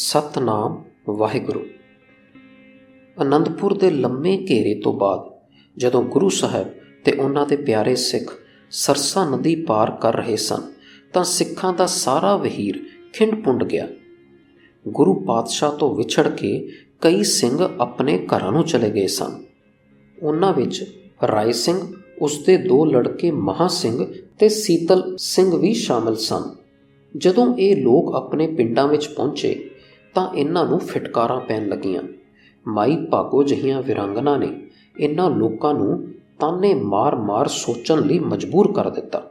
ਸਤਨਾਮ ਵਾਹਿਗੁਰੂ। ਅਨੰਦਪੁਰ ਦੇ ਲੰਮੇ ਘੇਰੇ ਤੋਂ ਬਾਅਦ ਜਦੋਂ ਗੁਰੂ ਸਾਹਿਬ ਤੇ ਉਹਨਾਂ ਦੇ ਪਿਆਰੇ ਸਿੱਖ ਸਰਸਾ ਨਦੀ ਪਾਰ ਕਰ ਰਹੇ ਸਨ, ਤਾਂ ਸਿੱਖਾਂ ਦਾ ਸਾਰਾ ਵਹੀਰ ਖਿੰਡ ਪੁੰਡ ਗਿਆ। ਗੁਰੂ ਪਾਤਸ਼ਾਹ ਤੋਂ ਵਿਛੜ ਕੇ ਕਈ ਸਿੰਘ ਆਪਣੇ ਘਰਾਂ ਨੂੰ ਚਲੇ ਗਏ ਸਨ। ਉਹਨਾਂ ਵਿੱਚ ਰਾਏ ਸਿੰਘ, ਉਸਦੇ ਦੋ ਲੜਕੇ ਮਹਾ ਸਿੰਘ ਤੇ ਸੀਤਲ ਸਿੰਘ ਵੀ ਸ਼ਾਮਲ ਸਨ। ਜਦੋਂ ਇਹ ਲੋਕ ਆਪਣੇ ਪਿੰਡਾਂ ਵਿੱਚ ਪਹੁੰਚੇ ਤਾਂ ਇਹਨਾਂ ਨੂੰ ਫਟਕਾਰਾਂ ਪੈਣ ਲੱਗੀਆਂ। ਮਾਈ ਭਾਗੋ ਜਹੀਆਂ ਵਿਰੰਗਨਾ ਨੇ ਇਹਨਾਂ ਲੋਕਾਂ ਨੂੰ ਤਾਨੇ ਮਾਰ-ਮਾਰ ਸੋਚਣ ਲਈ ਮਜਬੂਰ ਕਰ ਦਿੱਤਾ।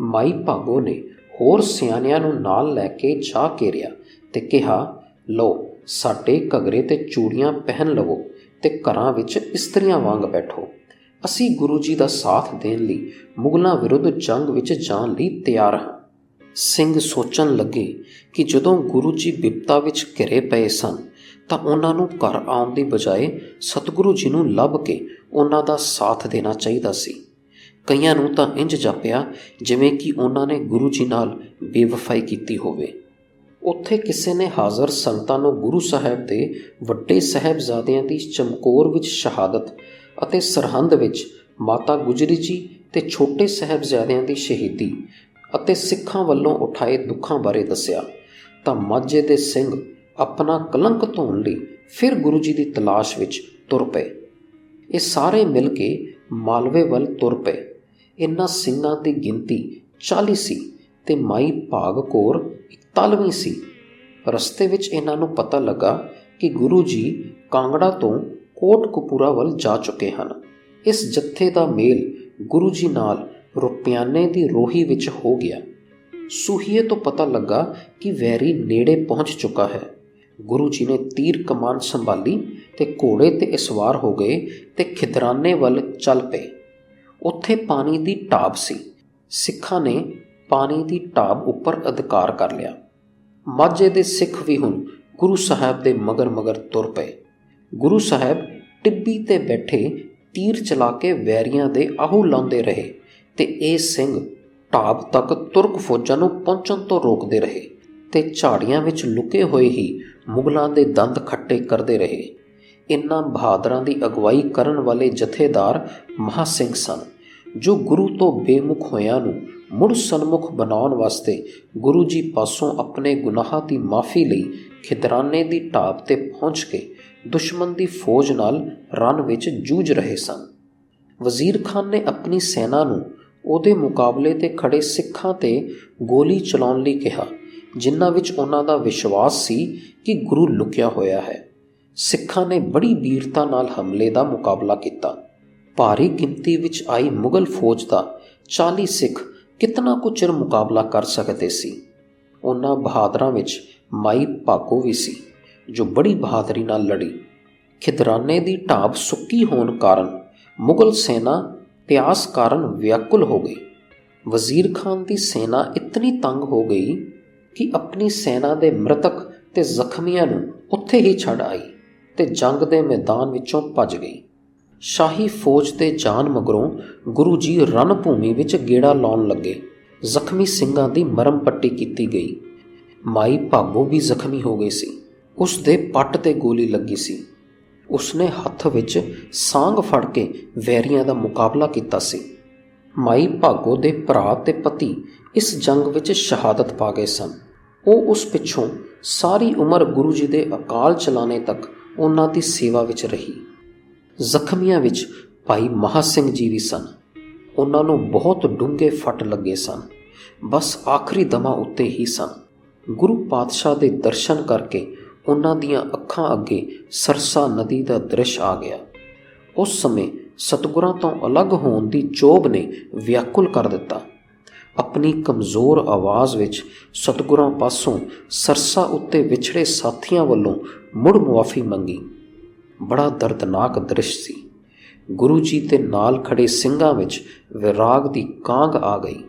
ਮਾਈ ਭਾਗੋ ਨੇ ਹੋਰ ਸਿਆਣਿਆਂ ਨੂੰ ਨਾਲ ਲੈ ਕੇ ਜਾ ਘੇਰਿਆ ਤੇ ਕਿਹਾ, ਲਓ, ਸਾਡੇ ਘਗਰੇ ਤੇ ਚੂੜੀਆਂ ਪਹਿਨ ਲਵੋ ਤੇ ਘਰਾਂ ਵਿੱਚ ਇਸਤਰੀਆਂ ਵਾਂਗ ਬੈਠੋ। ਅਸੀਂ ਗੁਰੂ ਜੀ ਦਾ ਸਾਥ ਦੇਣ ਲਈ ਮੁਗਲਾਂ ਵਿਰੁੱਧ ਜੰਗ ਵਿੱਚ ਜਾਣ ਲਈ ਤਿਆਰ ਹਾਂ। ਸਿੰਘ ਸੋਚਣ ਲੱਗੇ ਕਿ ਜਦੋਂ ਗੁਰੂ ਜੀ ਬਿਪਤਾ ਵਿੱਚ ਘਿਰੇ ਪਏ ਸਨ, ਤਾਂ ਉਹਨਾਂ ਨੂੰ ਘਰ ਆਉਣ ਦੀ ਬਜਾਏ ਸਤਿਗੁਰੂ ਜੀ ਨੂੰ ਲੱਭ ਕੇ ਉਹਨਾਂ ਦਾ ਸਾਥ ਦੇਣਾ ਚਾਹੀਦਾ ਸੀ। ਕਈਆਂ ਨੂੰ ਤਾਂ ਇੰਜ ਜਾਪਿਆ ਜਿਵੇਂ ਕਿ ਉਹਨਾਂ ਨੇ ਗੁਰੂ ਜੀ ਨਾਲ ਬੇਵਫਾਈ ਕੀਤੀ ਹੋਵੇ। ਉੱਥੇ ਕਿਸੇ ਨੇ ਹਾਜ਼ਰ ਸੰਤਾਂ ਨੂੰ ਗੁਰੂ ਸਾਹਿਬ ਦੇ ਵੱਡੇ ਸਹਿਬਜ਼ਾਦਿਆਂ ਦੀ ਚਮਕੌਰ ਵਿੱਚ ਸ਼ਹਾਦਤ ਅਤੇ ਸਰਹੰਦ ਵਿੱਚ ਮਾਤਾ ਗੁਜਰੀ ਜੀ ਤੇ ਛੋਟੇ ਸਹਿਬਜ਼ਾਦਿਆਂ ਦੀ ਸ਼ਹੀਦੀ ਅਤੇ ਸਿੱਖਾਂ ਵੱਲੋਂ ਉਠਾਏ ਦੁੱਖਾਂ ਬਾਰੇ ਦੱਸਿਆ, ਤਾਂ ਮਾਝੇ ਦੇ ਸਿੰਘ ਆਪਣਾ ਕਲੰਕ ਧੋਣ ਲਈ ਫਿਰ ਗੁਰੂ ਜੀ ਦੀ ਤਲਾਸ਼ ਵਿੱਚ ਤੁਰ ਪਏ। ਇਹ ਸਾਰੇ ਮਿਲ ਕੇ ਮਾਲਵੇ ਵੱਲ ਤੁਰ ਪਏ। ਇਨ੍ਹਾਂ ਸਿੰਘਾਂ ਦੀ ਗਿਣਤੀ 40 ਸੀ ਤੇ ਮਾਈ ਭਾਗ ਕੋਰ 41ਵੀਂ ਸੀ। ਰਸਤੇ ਵਿੱਚ ਇਹਨਾਂ ਨੂੰ ਪਤਾ ਲੱਗਾ ਕਿ ਗੁਰੂ ਜੀ ਕਾਂਗੜਾ ਤੋਂ ਕੋਟਕਪੂਰਾ ਵੱਲ ਜਾ ਚੁੱਕੇ ਹਨ। ਇਸ ਜੱਥੇ ਦਾ ਮੇਲ ਗੁਰੂ ਜੀ ਨਾਲ ਰੁਪਿਆਨੇ ਦੀ ਰੋਹੀ ਵਿੱਚ ਹੋ ਗਿਆ। ਸੂਹੀਏ ਤੋਂ ਪਤਾ ਲੱਗਾ ਕਿ ਵੈਰੀ ਨੇੜੇ ਪਹੁੰਚ ਚੁੱਕਾ ਹੈ। ਗੁਰੂ ਜੀ ਨੇ ਤੀਰ ਕਮਾਨ ਸੰਭਾਲੀ ਤੇ ਘੋੜੇ ਤੇ ਇਸਵਾਰ ਹੋ ਗਏ ਤੇ ਖਿਦਰਾਨੇ ਵੱਲ ਚੱਲ ਪਏ। ਉੱਥੇ ਪਾਣੀ ਦੀ ਢਾਬ ਸੀ। ਸਿੱਖਾਂ ਨੇ ਪਾਣੀ ਦੀ ਢਾਬ ਉੱਪਰ ਅਧਿਕਾਰ ਕਰ ਲਿਆ। ਮਾਝੇ ਦੇ ਸਿੱਖ ਵੀ ਹੁਣ ਗੁਰੂ ਸਾਹਿਬ ਦੇ ਮਗਰ ਮਗਰ ਤੁਰ ਪਏ। ਗੁਰੂ ਸਾਹਿਬ ਟਿੱਬੀ ਤੇ ਬੈਠੇ ਤੀਰ ਚਲਾ ਕੇ ਵੈਰੀਆਂ ਦੇ ਆਹੂ ਲਾਉਂਦੇ ਰਹੇ। ਤੇ ਇਹ ਸਿੰਘ ਢਾਬ ਤੱਕ ਤੁਰਕ ਫੌਜਾਂ ਨੂੰ ਪਹੁੰਚਣ ਤੋਂ ਰੋਕਦੇ ਰਹੇ ਤੇ ਝਾੜੀਆਂ ਵਿੱਚ ਲੁਕੇ ਹੋਏ ਹੀ ਮੁਗਲਾਂ ਦੇ ਦੰਦ ਖੱਟੇ ਕਰਦੇ ਰਹੇ। ਇਨ੍ਹਾਂ ਬਹਾਦਰਾਂ ਦੀ ਅਗਵਾਈ ਕਰਨ ਵਾਲੇ ਜਥੇਦਾਰ ਮਹਾ ਸਿੰਘ ਸਨ, ਜੋ ਗੁਰੂ ਤੋਂ ਬੇਮੁਖ ਹੋਇਆਂ ਨੂੰ ਮੁੜ ਸਨਮੁਖ ਬਣਾਉਣ ਵਾਸਤੇ ਗੁਰੂ ਜੀ ਪਾਸੋਂ ਆਪਣੇ ਗੁਨਾਹਾਂ ਦੀ ਮਾਫੀ ਲਈ ਖਿਦਰਾਨੇ ਦੀ ਢਾਬ ਤੇ ਪਹੁੰਚ ਕੇ ਦੁਸ਼ਮਣ ਦੀ ਫੌਜ ਨਾਲ ਰਨ ਵਿੱਚ ਜੂਝ ਰਹੇ ਸਨ। ਵਜ਼ੀਰ ਖਾਨ ਨੇ ਆਪਣੀ ਸੈਨਾ ਨੂੰ ਉਹਦੇ ਮੁਕਾਬਲੇ ਤੇ ਖੜੇ ਸਿੱਖਾਂ ਤੇ ਗੋਲੀ ਚਲਾਉਣ ਲਈ ਕਿਹਾ, ਜਿਨ੍ਹਾਂ ਵਿੱਚ ਉਹਨਾਂ ਦਾ ਵਿਸ਼ਵਾਸ ਸੀ ਕਿ ਗੁਰੂ ਲੁਕਿਆ ਹੋਇਆ ਹੈ। ਸਿੱਖਾਂ ਨੇ ਬੜੀ ਵੀਰਤਾ ਨਾਲ ਹਮਲੇ ਦਾ ਮੁਕਾਬਲਾ ਕੀਤਾ। ਭਾਰੀ ਗਿਣਤੀ ਵਿੱਚ ਆਈ ਮੁਗਲ ਫੌਜ ਦਾ 40 ਸਿੱਖ ਕਿਤਨਾ ਕੁ ਚਿਰ ਮੁਕਾਬਲਾ ਕਰ ਸਕਦੇ ਸੀ। ਉਹਨਾਂ ਬਹਾਦਰਾਂ ਵਿੱਚ ਮਾਈ ਭਾਕੋ ਵੀ ਸੀ, ਜੋ ਬੜੀ ਬਹਾਦਰੀ ਨਾਲ ਲੜੀ। ਖਿਦਰਾਨੇ ਦੀ ਢਾਬ ਸੁੱਕੀ ਹੋਣ ਕਾਰਨ ਮੁਗਲ ਸੈਨਾ ਪਿਆਸ ਕਾਰਨ ਵਿਆਕੁਲ ਹੋ ਗਈ ਵਜ਼ੀਰ ਖਾਨ ਦੀ ਸੈਨਾ ਇਤਨੀ ਤੰਗ ਹੋ ਗਈ ਕਿ ਆਪਣੀ ਸੈਨਾ ਦੇ ਮ੍ਰਿਤਕ ਤੇ ਜ਼ਖਮੀਆਂ ਨੂੰ ਉੱਥੇ ਹੀ ਛੱਡ ਆਈ ਤੇ ਜੰਗ ਦੇ ਮੈਦਾਨ ਵਿੱਚੋਂ ਭੱਜ ਗਈ। ਸ਼ਾਹੀ ਫੌਜ ਤੇ ਜਾਨ ਮਗਰੋਂ ਗੁਰੂ ਜੀ ਰਣ ਭੂਮੀ ਵਿੱਚ ਗੇੜਾ ਲਾਉਣ ਲੱਗੇ। ਜ਼ਖਮੀ ਸਿੰਘਾਂ ਦੀ ਮਰਮ ਪੱਟੀ ਕੀਤੀ ਗਈ। ਮਾਈ ਭਾਗੋ ਵੀ ਜ਼ਖਮੀ ਹੋ ਗਈ ਸੀ। ਉਸ ਦੇ ਪੱਟ ਤੇ ਗੋਲੀ ਲੱਗੀ ਸੀ। ਉਸਨੇ ਹੱਥ ਵਿੱਚ ਸਾਂਗ ਫੜ ਕੇ ਵੈਰੀਆਂ ਦਾ ਮੁਕਾਬਲਾ ਕੀਤਾ ਸੀ। ਮਾਈ ਭਾਗੋ ਦੇ ਭਰਾ ਤੇ ਪਤੀ ਇਸ ਜੰਗ ਵਿੱਚ ਸ਼ਹਾਦਤ ਪਾ ਗਏ ਸਨ। ਉਹ ਉਸ ਪਿੱਛੋਂ ਸਾਰੀ ਉਮਰ ਗੁਰੂ ਜੀ ਦੇ ਅਕਾਲ ਚਲਾਣੇ ਤੱਕ ਉਹਨਾਂ ਦੀ ਸੇਵਾ ਵਿੱਚ ਰਹੀ। ਜ਼ਖਮੀਆਂ ਵਿੱਚ ਭਾਈ ਮਹਾ ਸਿੰਘ ਜੀ ਵੀ ਸਨ। ਉਹਨਾਂ ਨੂੰ ਬਹੁਤ ਡੂੰਘੇ ਫੱਟ ਲੱਗੇ ਸਨ। ਬਸ ਆਖਰੀ ਦਮਾ ਉੱਤੇ ਹੀ ਸਨ। ਗੁਰੂ ਪਾਤਸ਼ਾਹ ਦੇ ਦਰਸ਼ਨ ਕਰਕੇ ਉਹਨਾਂ ਦੀਆਂ ਅੱਖਾਂ ਅੱਗੇ ਸਰਸਾ ਨਦੀ ਦਾ ਦ੍ਰਿਸ਼ ਆ ਗਿਆ। ਉਸ ਸਮੇਂ ਸਤਗੁਰਾਂ ਤੋਂ ਅਲੱਗ ਹੋਣ ਦੀ ਚੋਬ ਨੇ ਵਿਆਕੁਲ ਕਰ ਦਿੱਤਾ। ਆਪਣੀ ਕਮਜ਼ੋਰ ਆਵਾਜ਼ ਵਿੱਚ ਸਤਗੁਰਾਂ ਪਾਸੋਂ ਸਰਸਾ ਉੱਤੇ ਵਿਛੜੇ ਸਾਥੀਆਂ ਵੱਲੋਂ ਮੁੜ ਮੁਆਫੀ ਮੰਗੀ। ਬੜਾ ਦਰਦਨਾਕ ਦ੍ਰਿਸ਼ ਸੀ। ਗੁਰੂ ਜੀ ਤੇ ਨਾਲ ਖੜੇ ਸਿੰਘਾਂ ਵਿੱਚ ਵਿਰਾਗ ਦੀ ਕਾਂਗ ਆ ਗਈ।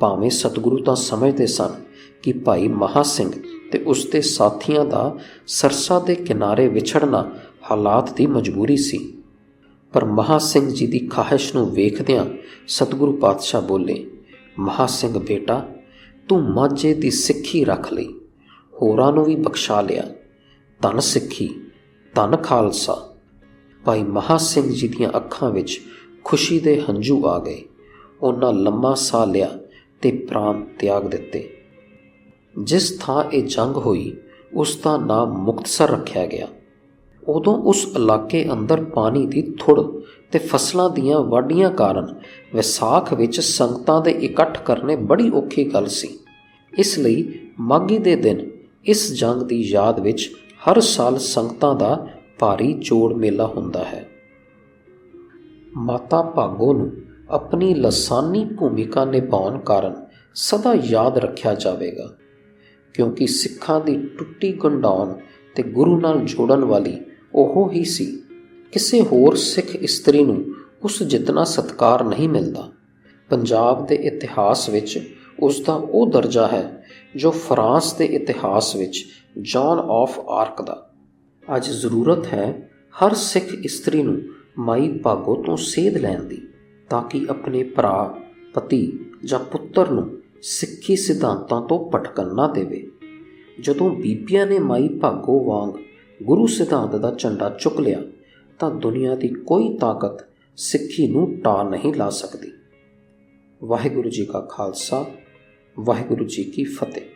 ਭਾਵੇਂ ਸਤਿਗੁਰੂ ਤਾਂ ਸਮਝਦੇ ਸਨ ਕਿ ਭਾਈ ਮਹਾ ਸਿੰਘ ਤੇ ਉਸ ਦੇ ਸਾਥੀਆਂ ਦਾ ਸਰਸਾ ਦੇ ਕਿਨਾਰੇ ਵਿਛੜਨਾ ਹਾਲਾਤ ਦੀ ਮਜਬੂਰੀ ਸੀ। ਪਰ ਮਹਾ ਸਿੰਘ ਜੀ ਦੀ ਖਾਹਿਸ਼ ਨੂੰ ਵੇਖਦਿਆਂ ਸਤਿਗੁਰੂ ਪਾਤਸ਼ਾਹ ਬੋਲੇ, ਮਹਾ ਸਿੰਘ ਬੇਟਾ, ਤੂੰ ਮਾਝੇ ਦੀ ਸਿੱਖੀ ਰੱਖ ਲਈ, ਹੋਰਾਂ ਨੂੰ ਵੀ ਬਖਸ਼ਾ ਲਿਆ। ਧੰਨ ਸਿੱਖੀ, ਧੰਨ ਖਾਲਸਾ। ਭਾਈ ਮਹਾ ਸਿੰਘ ਜੀ ਦੀਆਂ ਅੱਖਾਂ ਵਿੱਚ ਖੁਸ਼ੀ ਦੇ ਹੰਝੂ ਆ ਗਏ। ਉਹਨਾਂ ਲੰਮਾ ਸਾਹ ਲਿਆ ਤੇ ਪ੍ਰਾਣ ਤਿਆਗ ਦਿੱਤੇ। ਜਿਸ ਥਾਂ ਇਹ ਜੰਗ ਹੋਈ, ਉਸ ਦਾ ਨਾਮ ਮੁਕਤਸਰ ਰੱਖਿਆ ਗਿਆ। ਉਦੋਂ ਉਸ ਇਲਾਕੇ ਅੰਦਰ ਪਾਣੀ ਦੀ ਥੁੜ ਤੇ ਫਸਲਾਂ ਦੀਆਂ ਵਾਢੀਆਂ ਕਾਰਨ ਵਿਸਾਖ ਵਿੱਚ ਸੰਗਤਾਂ ਦੇ ਇਕੱਠ ਕਰਨੇ ਬੜੀ ਔਖੀ ਗੱਲ ਸੀ। ਇਸ ਲਈ ਮਾਗੀ ਦੇ ਦਿਨ ਇਸ ਜੰਗ ਦੀ ਯਾਦ ਵਿੱਚ ਹਰ ਸਾਲ ਸੰਗਤਾਂ ਦਾ ਭਾਰੀ ਜੋੜ ਮੇਲਾ ਹੁੰਦਾ ਹੈ। ਮਾਤਾ ਭਾਗੋ ਨੂੰ ਆਪਣੀ ਲਸਾਨੀ ਭੂਮਿਕਾ ਨਿਭਾਉਣ ਕਾਰਨ ਸਦਾ ਯਾਦ ਰੱਖਿਆ ਜਾਵੇਗਾ। ਕਿਉਂਕਿ ਸਿੱਖਾਂ ਦੀ ਟੁੱਟੀ ਗੰਢਾਉਣ ਤੇ ਗੁਰੂ ਨਾਲ ਜੋੜਨ ਵਾਲੀ ਉਹ ਹੀ ਸੀ। ਕਿਸੇ ਹੋਰ ਸਿੱਖ ਇਸਤਰੀ ਨੂੰ ਉਸ ਜਿਤਨਾ ਸਤਕਾਰ ਨਹੀਂ ਮਿਲਦਾ। ਪੰਜਾਬ ਦੇ ਇਤਿਹਾਸ ਵਿੱਚ ਉਸ ਦਾ ਉਹ ਦਰਜਾ ਹੈ ਜੋ ਫਰਾਂਸ ਦੇ ਇਤਿਹਾਸ ਵਿੱਚ ਜੌਨ ਆਫ ਆਰਕ ਦਾ। ਅੱਜ ਜ਼ਰੂਰਤ ਹੈ ਹਰ ਸਿੱਖ ਇਸਤਰੀ ਨੂੰ ਮਾਈ ਭਾਗੋ ਤੋਂ ਸੇਧ ਲੈਣ ਦੀ, ਤਾਂ ਕਿ ਆਪਣੇ ਭਰਾ, ਪਤੀ ਜਾਂ ਪੁੱਤਰ ਨੂੰ ਸਿੱਖੀ ਸਿਧਾਂਤਾਂ ਤੋਂ ਭਟਕਣ ਨਾ ਦੇਵੇ। ਜਦੋਂ ਬੀਬੀਆਂ ਨੇ ਮਾਈ ਭਾਗੋ ਵਾਂਗ ਗੁਰੂ ਸਿਧਾਂਤ ਦਾ ਝੰਡਾ ਚੁੱਕ ਲਿਆ, ਤਾਂ ਦੁਨੀਆ ਦੀ ਕੋਈ ਤਾਕਤ ਸਿੱਖੀ ਨੂੰ ਟਾ ਨਹੀਂ ਲਾ ਸਕਦੀ। ਵਾਹਿਗੁਰੂ ਜੀ ਕਾ ਖਾਲਸਾ, ਵਾਹਿਗੁਰੂ ਜੀ ਕੀ ਫਤਿਹ।